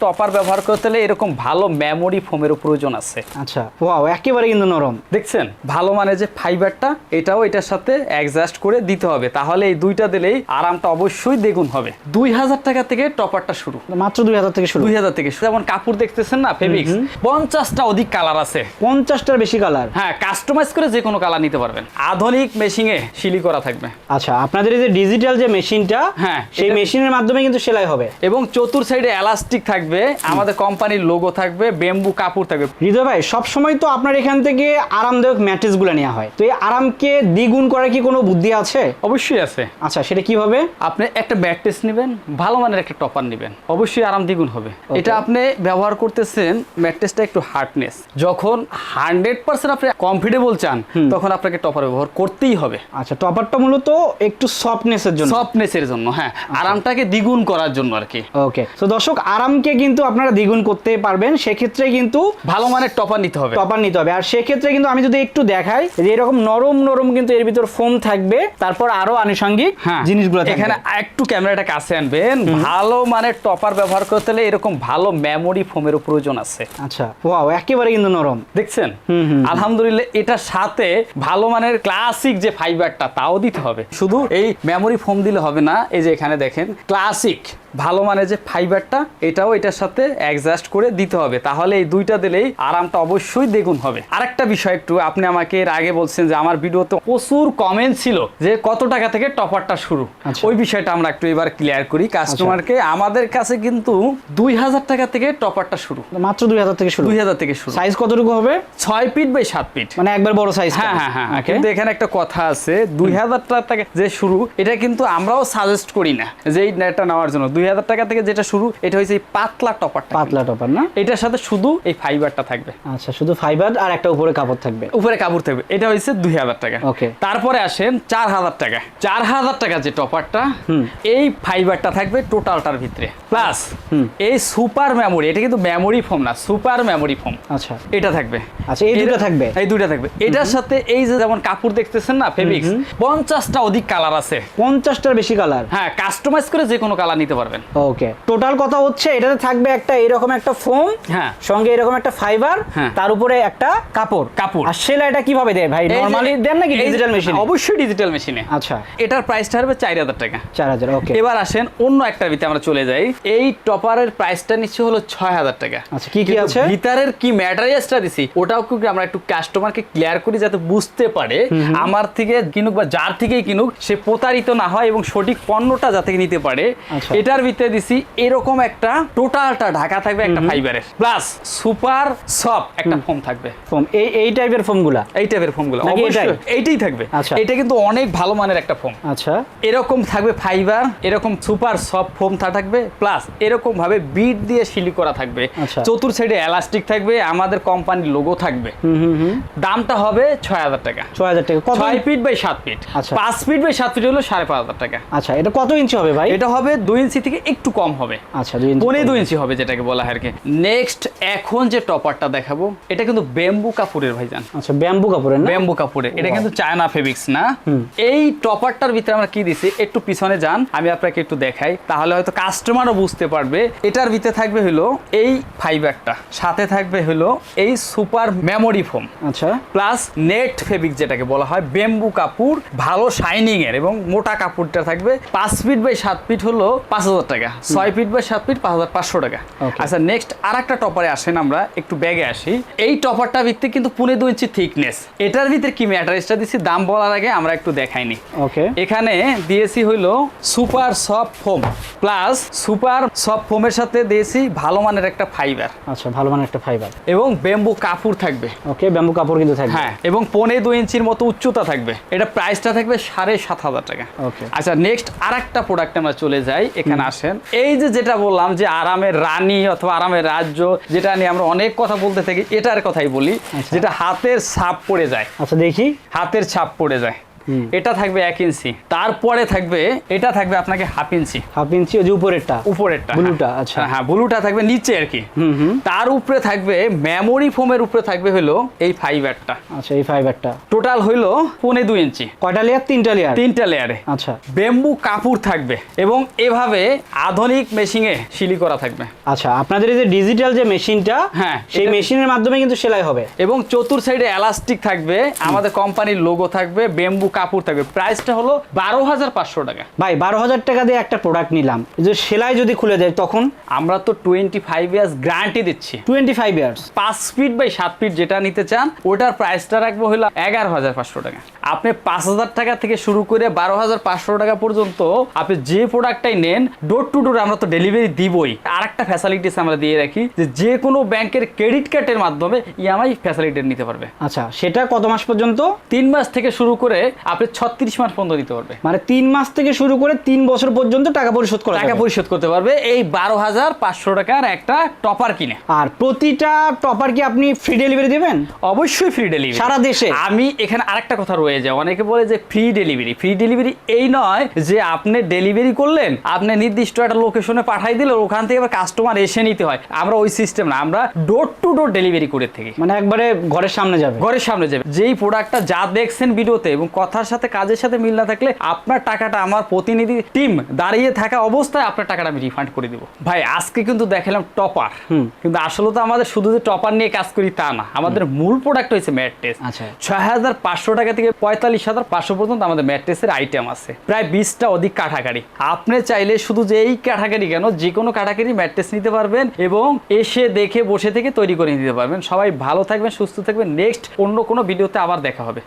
Topper ব্যবহার করতে হলে এরকম ভালো মেমোরি ফোমেরও প্রয়োজন আছে। আচ্ছা ওয়াও একেবারে কিন্তু নরম। দেখছেন? ভালো মানে যে ফাইবারটা এটাও এটার সাথে অ্যাডজাস্ট করে দিতে হবে। তাহলে এই দুইটা দিলেই আরামটা অবশ্যই দ্বিগুণ হবে। দুই হাজার টাকা থেকে টপারটা শুরু। মাত্র দুই হাজার থেকে শুরু। দুই হাজার থেকে। যেমন কাপড় দেখতেছেন না ফেব্রিক্স পঞ্চাশটা অধিক কালার আছে। পঞ্চাশটার বেশি কালার হ্যাঁ কাস্টমাইজ করে যে কোনো কালার নিতে পারবেন। আধুনিক মেশিনে শিলি করা থাকবে। আচ্ছা আপনাদের এই যে ডিজিটাল যে মেশিনটা হ্যাঁ, সেই মেশিনের মাধ্যমে কিন্তু সেলাই হবে। এবং চতুর সাইডে এলাস্টিক থাকবে। আমাদের কোম্পানির লোগো থাকবে বেম্বু কাপড় থাকবে। হৃদয় ভাই সবসময় তো আপনার এখান থেকে আরামদায়ক ম্যাট্রেসগুলো নেওয়া হয়। তো এই আরামকে দ্বিগুণ করার কি কোনো বুদ্ধি আছে? অবশ্যই আছে। আচ্ছা সেটা কীভাবে? আপনি একটা ব্যাকটেস নেবেন ভালো মানের একটা টপার নেবেন। অবশ্যই আরাম দ্বিগুণ হবে। এটা আপনি ব্যবহার করতেছেন ম্যাট্রেসটা একটু হার্ডনেস যখন হান্ড্রেড পার্সেন্ট আপনি কমফোর্টেবল চান তখন আপনাকে টপার ব্যবহার করতেই হবে। আচ্ছা টপারটা মূলত একটু সফটনেসের জন্য। সফটনেসের জন্য হ্যাঁ। আরামটাকে দ্বিগুণ করার জন্য আর কি। ওকে তো দর্শক আরামকে কিন্তু আপনারা দ্বিগুণ করতে পারবেন সেক্ষেত্রে কিন্তু ভালো মানের টপার নিতে হবে। টপার নিতে হবে। আর সেক্ষেত্রে কিন্তু আমি যদি একটু দেখাই যে এরকম নরম নরম কিন্তু এর ভিতর ফোম থাকবে তারপর আরও আনুষঙ্গিক হ্যাঁ জিনিসগুলো এখানে একটু ক্যামেরাটা কাছে আনবেন। ভালো মানের টপার ব্যবহার করতে হলে এরকম ভালো মেমোরি ফোমেরও প্রয়োজন আছে। আচ্ছা ওয়াও একেবারে কিন্তু নরম। দেখছেন? হুম, হুম। আলহামদুলিল্লাহ এটার সাথে ভালো মানের ক্লাসিক যে ফাইবারটা তাও দিতে হবে। শুধু এই মেমোরি ফোম দিলে হবে না এই যে এখানে দেখেন ক্লাসিক ভালো মানের যে ফাইবারটা এটাও এটার সাথে অ্যাডজাস্ট করে দিতে হবে। তাহলে এই দুইটা দিলেই আরামটা অবশ্যই দ্বিগুণ হবে। আরেকটা বিষয় একটু আপনি আমাকে এর আগে বলছেন যে আমার ভিডিওতে প্রচুর কমেন্ট ছিল যে কত টাকা থেকে টপারটা শুরু। আচ্ছা। ওই বিষয়টা আমরা একটু এবার ক্লিয়ার করি। কাস্টমারকে আমাদের কাছে কিন্তু দুই হাজার টাকা থেকে টপারটা শুরু। মাত্র দুই হাজার থেকে শুরু? দুই হাজার থেকে শুরু। সাইজ কতটুকু হবে? ছয় ফিট বাই সাত ফিট মানে একবার বড় সাইজ হ্যাঁ হ্যাঁ হ্যাঁ। কিন্তু এখানে একটা কথা আছে দুই হাজার টাকা থেকে যে শুরু এটা কিন্তু আমরাও সাজেস্ট করি না যে এই নেটটা নেওয়ার জন্য। দুই হাজার টাকা থেকে যেটা শুরু এটা হচ্ছে এই পাতলা টপারটা পাতলা টপার না? এটার সাথে শুধু এই ফাইবারটা থাকবে। আচ্ছা শুধু ফাইবার আর একটা উপরে কাপড় থাকবে। উপরে কাপড় থাকবে। এটা হচ্ছে দুই হাজার টাকা। Okay. তারপরে আসেন চার হাজার টাকা। চার হাজার টাকা যে টপারটা এই ফাইবারটা থাকবে টোটালটার ভিতরে। প্লাস এই সুপার মেমোরি এটা কিন্তু মেমোরি ফোম না সুপার মেমোরি ফোম আচ্ছা। এটা থাকবে। আচ্ছা, এই দুটো থাকবে? এই দুইটা থাকবে। এটার সাথে এই যে যেমন কাপড় দেখতেছেন না ফেব্রিক্স পঞ্চাশটা অধিক কালার আছে। পঞ্চাশটার বেশি কালার হ্যাঁ কাস্টমাইজ করে যে কোনো কালার নিতে পারবেন ওকে টোটাল কথা হচ্ছে এটাতে থাকবে একটা এরকম একটা ফোম হ্যাঁ। সঙ্গে এরকম একটা ফাইবার হ্যাঁ। তার উপরে একটা কাপড়। কাপড়। আর সেলাইটা কীভাবে দেয় ভাই? নরমালি দেন নাকি ডিজিটাল মেশিন অবশ্যই ডিজিটাল মেশিনে আচ্ছা। এটার প্রাইসটা হবে চার হাজার টাকা। চার হাজার ওকে এবার আসেন অন্য একটা ভিতরে আমরা চলে যাই। এই টপারের প্রাইসটা নিচ্ছে হলো ছয় হাজার টাকা। আচ্ছা, কি কি আছে? ভিতরের কি ম্যাটেরিয়ালসটা দিছি ওটাও কিন্তু আমরা একটু কাস্টমারকে ক্লিয়ার করি যাতে বুঝতে পারে। আমার থেকে কিনুক বা যার থেকেই কিনুক সে প্রতারিত না হয় এবং সঠিক পণ্যটা যাতে নিতে পারে। আচ্ছা। এটার ভিতরে দিছি এরকম একটা টোটালটা ঢাকা থাকবে একটা ফাইবারের প্লাস সুপার সফট একটা ফোম থাকবে। ফোম এই এই টাইপের ফোমগুলা এই টাইপের ফোমগুলো অবশ্যই। এইটাই থাকবে। আচ্ছা। এটা কিন্তু অনেক ভালো মানের একটা ফোম আচ্ছা। এরকম থাকবে ফাইবার এরকম সুপার সফট ফোম থাকবে প্লাস এরকম ভাবে বিট দিয়ে সিলি করা থাকবে। আচ্ছা। চতুর সাইডে এলাস্টিক থাকবে আমাদের কোম্পানির লোগো থাকবে। দামটা হবে ছয় হাজার টাকা। ছয় হাজার টাকা। কত? ছয় ফিট বাই সাত ফিট আচ্ছা। পাঁচ ফিট বাই সাত ফিট হলো সাড়ে পাঁচ হাজার টাকা। আচ্ছা এটা কত ইঞ্চি হবে ভাই? এটা হবে দুই ইঞ্চি থেকে একটু কম হবে। আচ্ছা পনে দুই ইঞ্চি হবে যেটাকে বলা হয় আর কি নেক্সট এখন যে টপারটা দেখাবো এটা কিন্তু বেম্বু কাপড়ের ভাইজান। আচ্ছা ব্যাম্বু কাপড়ের না? ব্যাম্বু কাপড়ে এটা কিন্তু চায়না ফেব্রিক্স না? এই টপারটার ভিতরে আমরা কি দিছি? একটু পিছনে যান আমি আপনাকে একটু দেখাই। তাহলে হয়তো কাস্টমারও বুঝতে পারবে। এটার ভিতরে থাকবে হলো এই ফাইবারটা সাথে থাকবে হলো এই সুপার মেমোরি ফোম আচ্ছা। প্লাস নেট ফেব্রিক যেটাকে বলা হয় বেম্বু কাপড় ভালো শাইনিং এর এবং মোটা কাপড়টা থাকবে। পাঁচ ফিট বাই সাত ফিট হলো পাঁচ হাজার হাজার টাকা। ছয় ফিট বাই সাত ফিট পাঁচ হাজার পাঁচশো টাকা। আচ্ছা নেক্সট আর একটা টপারে আসেন আমরা একটু ব্যাগে আসি। এই টপারটা ভিত্তি কিন্তু পুনে দু ইঞ্চি থিকনেস এটার ভিতরে কি ম্যাটারিসটা দিচ্ছি দাম বলার আগে আমরা একটু দেখাইনি। ওকে এখানে দিয়েছি হইল super soft foam plus super soft ফোমের সাথে দিয়েছি ভালো মানের একটা ফাইবার আচ্ছা ভালো মানে একটা ফাইবার এবং ব্যাম্বু কাপড় থাকবে। ওকে ব্যাম্বু কাপড় কিন্তু থাকবে। হ্যাঁ এবং পনে দুই ইঞ্চির মতো উচ্চতা থাকবে। এটা প্রাইসটা থাকবে সাড়ে সাত হাজার টাকা। Okay. আচ্ছা নেক্সট আর একটা প্রোডাক্ট আমরা চলে যাই এখানে আসেন। এই যে যেটা বললাম যে আরামের রানী অথবা আরামের রাজ্য যেটা নিয়ে আমরা অনেক কথা বলতে থাকি এটার কথাই বলি আচ্ছা। যেটা হাতের ছাপ পড়ে যায়। আচ্ছা দেখি। হাতের ছাপ পড়ে যায়। এটা থাকবে এক ইঞ্চি। তারপরে থাকবে এটা থাকবে আপনাকে হাফ ইঞ্চি। হাফ ইঞ্চি ওই যে উপরেরটা? উপরেরটা ব্লুটা, হ্যাঁ। আচ্ছা। হ্যাঁ ব্লুটা থাকবে নিচে আর কি। হুম হুম। তার উপরে থাকবে মেমোরি ফোমের উপরে থাকবে হলো এই ফাইবারটা আচ্ছা এই ফাইবারটা টোটাল হইল পৌনে দুই ইঞ্চি। কয়টা লেয়ার তিনটা লেয়ার তিনটা লেয়ারে আচ্ছা। বেম্বু কাপড় থাকবে এবং এভাবে আধুনিক মেশিনে শিলি করা থাকবে। আচ্ছা আপনাদের এই যে ডিজিটাল যে মেশিনটা হ্যাঁ, সেই মেশিনের মাধ্যমে কিন্তু সেলাই হবে। এবং চতুর সাইডে এলাস্টিক থাকবে আমাদের কোম্পানির লোগো থাকবে বেম্বু কাপড় থাকবে। প্রাইসটা হলো বারো হাজার পাঁচশো টাকা। ভাই বারো হাজার টাকা দিয়ে একটা প্রোডাক্ট নিলাম। যে সেলাই যদি খুলে দেয় তখন? আমরা তো টোয়েন্টি ফাইভ ইয়ার্স গ্যারান্টি দিচ্ছি। টোয়েন্টি ফাইভ ইয়ার্স পাঁচ ফিট বাই সাত ফিট যেটা নিতে চান ওটার প্রাইসটা রাখব হলো এগারো হাজার পাঁচশো টাকা। আপনি পাঁচ হাজার টাকা থেকে শুরু করে বারো হাজার পাঁচশো টাকা পর্যন্ত আপনি যে প্রোডাক্টটাই নেন ডোর টু ডোর আমরা তো ডেলিভারি দিবই। আর একটা ফ্যাসিলিটিস আমরা দিয়ে রাখি যে যে কোনো ব্যাংকের ক্রেডিট কার্ডের মাধ্যমে ইএমআই ফ্যাসিলিটি নিতে পারবে। আচ্ছা সেটা কত মাস পর্যন্ত? তিন মাস থেকে শুরু করে আপনি ছত্রিশ মাস পর্যন্ত দিতে পারবে। মানে তিন মাস থেকে শুরু করে তিন বছর পর্যন্ত টাকা পরিশোধ করা টাকা পরিশোধ করতে পারবে এই বারো হাজার পাঁচশো টাকার একটা টপার কিনে। আর প্রতিটা টপার কি আপনি ফ্রি ডেলিভারি দেবেন? অবশ্যই ফ্রি ডেলিভারি সারা দেশে? আমি এখানে আরেকটা কথা রয়ে যায় অনেকে বলে যে ফ্রি ডেলিভারি ফ্রি ডেলিভারি এই নয় যে আপনি ডেলিভারি করলেন আপনি নির্দিষ্ট একটা লোকেশনে পাঠাই দিলেন ওখান থেকে আবার কাস্টমার এসে নিতে হয়। আমরা ওই সিস্টেম না আমরা ডোর টু ডোর ডেলিভারি করে থাকি। মানে একবারে ঘরের সামনে যাবে। ঘরের সামনে যাবে। যেই প্রোডাক্টটা যা দেখছেন ভিডিওতে এবং কথার সাথে কাজের সাথে মিল না থাকলে আপনার টাকাটা আমার প্রতিনিধি টিম দাঁড়িয়ে থাকা অবস্থায় আপনার টাকাটা আমি রিফান্ড করে দিব। ভাই আজকে কিন্তু দেখালাম টপার কিন্তু আসলে তো আমাদের শুধু যে টপার নিয়ে কাজ করি তা না। আমাদের মূল প্রোডাক্ট হয়েছে ম্যাট্রেস আচ্ছা। ছয় হাজার পাঁচশো টাকা থেকে পঁয়তাল্লিশ হাজার পাঁচশো পর্যন্ত আমাদের ম্যাট ম্যাট্রেসের আইটেম আছে। প্রায় বিশটা অধিক কাঠাকারি। আপনি চাইলে শুধু যে এই কাঠাকারি কেন যে কোনো কাঠাকারি ম্যাট্রেস নিতে পারবেন এবং এসে দেখে বসে থেকে তৈরি করে নিতে পারবেন। সবাই ভালো থাকবেন সুস্থ থাকবেন। নেক্সট অন্য কোনো ভিডিওতে আবার দেখা হবে।